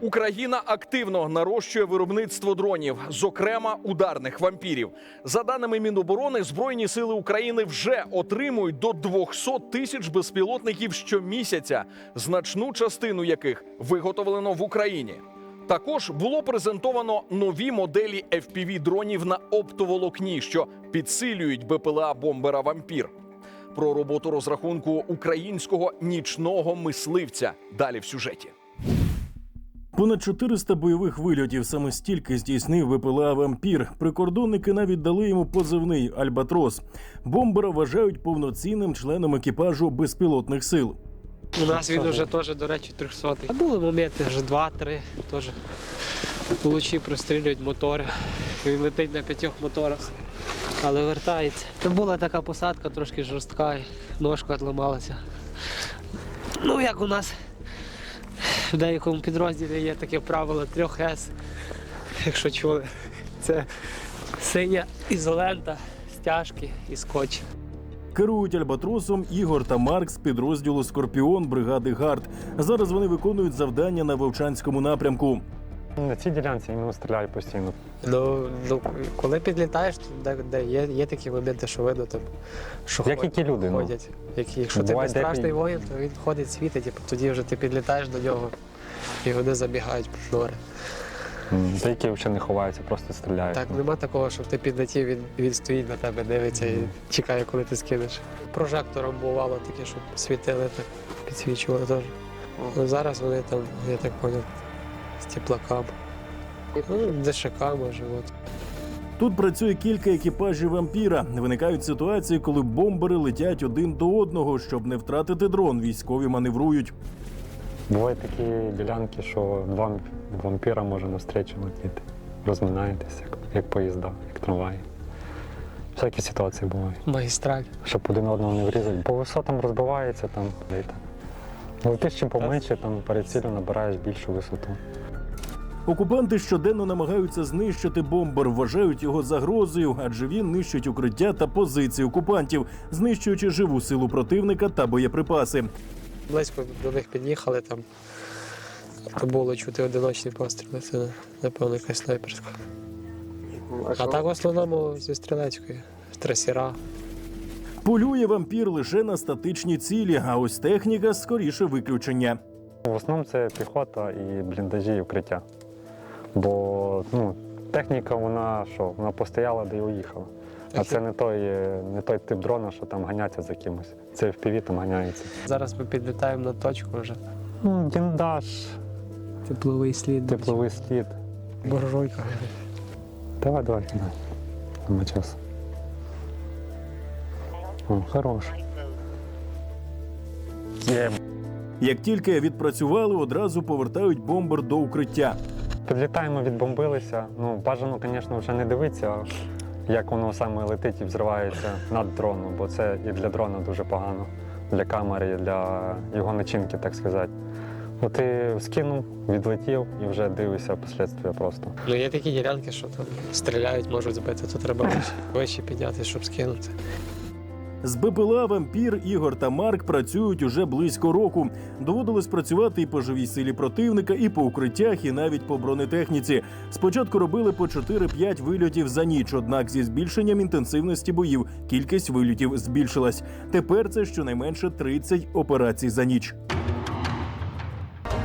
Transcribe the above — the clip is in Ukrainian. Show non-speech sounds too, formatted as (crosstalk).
Україна активно нарощує виробництво дронів, зокрема ударних вампірів. За даними Міноборони, Збройні сили України вже отримують до 200 тисяч безпілотників щомісяця, значну частину яких виготовлено в Україні. Також було презентовано нові моделі fpv дронів на оптоволокні, що підсилюють БПЛА бомбера Вампір. Про роботу розрахунку українського нічного мисливця далі в сюжеті. Понад 400 бойових вильотів саме стільки здійснив ВПЛА Вампір. Прикордонники навіть дали йому позивний Альбатрос. Бомбера вважають повноцінним членом екіпажу безпілотних сил. У нас він вже теж, до речі, 300. А були моменти вже 2-3 теж. Лучі прострілюють мотори. Він летить на п'ятьох моторах, але вертається. То була така посадка трошки жорстка, ножка відламалася. Ну, як у нас в деякому підрозділі є таке правило трьох С, якщо чули. Це синя ізолента, стяжки і скотч. Керують Альбатросом Ігор та Марк з підрозділу Скорпіон бригади Гард. Зараз вони виконують завдання на Вовчанському напрямку. На цій ділянці іменно стріляють постійно. Ну, ну коли підлітаєш, то де, де є, є такі моменти, що видно там, що Як ходять, які люди, ну. ходять. Які, якщо ти Буває, не страшний деякі- воїн, то він ходить, світить, і тоді вже ти підлітаєш до нього, і вони забігають нори. М, Деякі взагалі не ховаються, просто стріляють. Так, нема такого, щоб ти підлетів, він, він стоїть на тебе, дивиться і чекає, коли ти скинеш. Прожектором бувало таке, щоб світили, так підсвічували теж. Ну, зараз вони там, я так поняв, з теплаками. Ну, ДШК може, от. Тут працює кілька екіпажів вампіра. Виникають ситуації, коли бомбери летять один до одного, щоб не втратити дрон. Військові маневрують. Бувають такі ділянки, що два вампіра може навстрічу летіти. Розминаєтесь, як, як поїзда, як трамваї. Всякі ситуації бувають. Магістраль. Щоб один одного не врізати. По висотам розбивається там. де. Летиш чим поменше, там перед цілю набираєш більшу висоту. Окупанти щоденно намагаються знищити бомбер, вважають його загрозою, адже він нищить укриття та позиції окупантів, знищуючи живу силу противника та боєприпаси. Близько до них під'їхали там. То було чути одиночні постріли, це напевно якась снайперська. А так в основному зі стрілецької, трасіра. Полює вампір лише на статичні цілі, а ось техніка скоріше виключення. В основному це піхота і бліндажі і укриття. Бо ну, техніка, вона що, вона постояла, де й уїхала. А це не той, е, не той тип дрона, що там ганяться за кимось. Це в піві там ганяється. Зараз ми підлітаємо на точку вже. Ну, діндаж, Тепловий слід. тепловий слід. Буржуйка. Давай, давай, кидай. Нема часу. О, хорош. Є. Як тільки відпрацювали, одразу повертають бомбер до укриття. Підлітаємо, відбомбилися. Ну, бажано, звісно, вже не дивитися, як воно саме летить і взривається над дроном, бо це і для дрона дуже погано, для камери, і для його начинки, так сказати. Ну, ти скинув, відлетів і вже дивишся послідствия просто. Ну є такі ділянки, що там стріляють, можуть збити, то треба вище, (laughs) вище підняти, щоб скинути. З БПЛА вампір Ігор та Марк працюють уже близько року. Доводилось працювати і по живій силі противника, і по укриттях, і навіть по бронетехніці. Спочатку робили по 4-5 вильотів за ніч. Однак зі збільшенням інтенсивності боїв кількість вильотів збільшилась. Тепер це щонайменше 30 операцій за ніч.